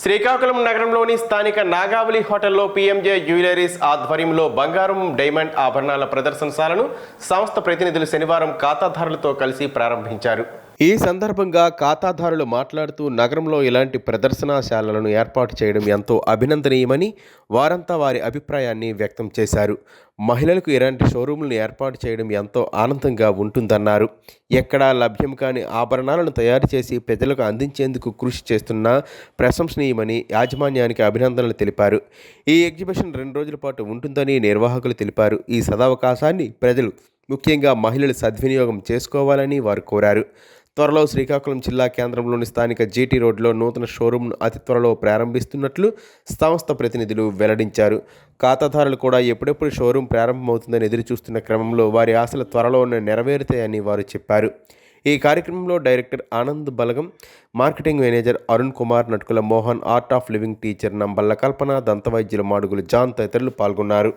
శ్రీకాకుళం నగరంలోని స్థానిక నాగావళి హోటల్లో పీఎంజే జ్యువెలరీస్ ఆధ్వర్యంలో బంగారం డైమండ్ ఆభరణాల ప్రదర్శనశాలను సంస్థ ప్రతినిధులు శనివారం ఖాతాదారులతో కలిసి ప్రారంభించారు. ఈ సందర్భంగా ఖాతాదారులు మాట్లాడుతూ నగరంలో ఇలాంటి ప్రదర్శనశాలలను ఏర్పాటు చేయడం ఎంతో అభినందనీయమని వారంతా వారి అభిప్రాయాన్ని వ్యక్తం చేశారు. మహిళలకు ఇలాంటి షోరూంలను ఏర్పాటు చేయడం ఎంతో ఆనందంగా ఉంటుందన్నారు. ఎక్కడా లభ్యం కాని ఆభరణాలను తయారు చేసి ప్రజలకు అందించేందుకు కృషి చేస్తున్న ప్రశంసనీయమని యాజమాన్యానికి అభినందనలు తెలిపారు. ఈ ఎగ్జిబిషన్ రెండు రోజుల పాటు ఉంటుందని నిర్వాహకులు తెలిపారు. ఈ సదావకాశాన్ని ప్రజలు ముఖ్యంగా మహిళలు సద్వినియోగం చేసుకోవాలని వారు కోరారు. త్వరలో శ్రీకాకుళం జిల్లా కేంద్రంలోని స్థానిక జీటీ రోడ్లో నూతన షోరూంను అతి త్వరలో ప్రారంభిస్తున్నట్లు సంస్థ ప్రతినిధులు వెల్లడించారు. ఖాతాదారులు కూడా ఎప్పుడెప్పుడు షోరూం ప్రారంభమవుతుందని ఎదురుచూస్తున్న క్రమంలో వారి ఆశలు త్వరలోనే నెరవేరుతాయని వారు చెప్పారు. ఈ కార్యక్రమంలో director Anand Balagam marketing manager Arun Kumar Natukula Mohan art of living teacher Namballa Kalpana దంతవైద్యుల మాడుగులు John తదితరులు పాల్గొన్నారు.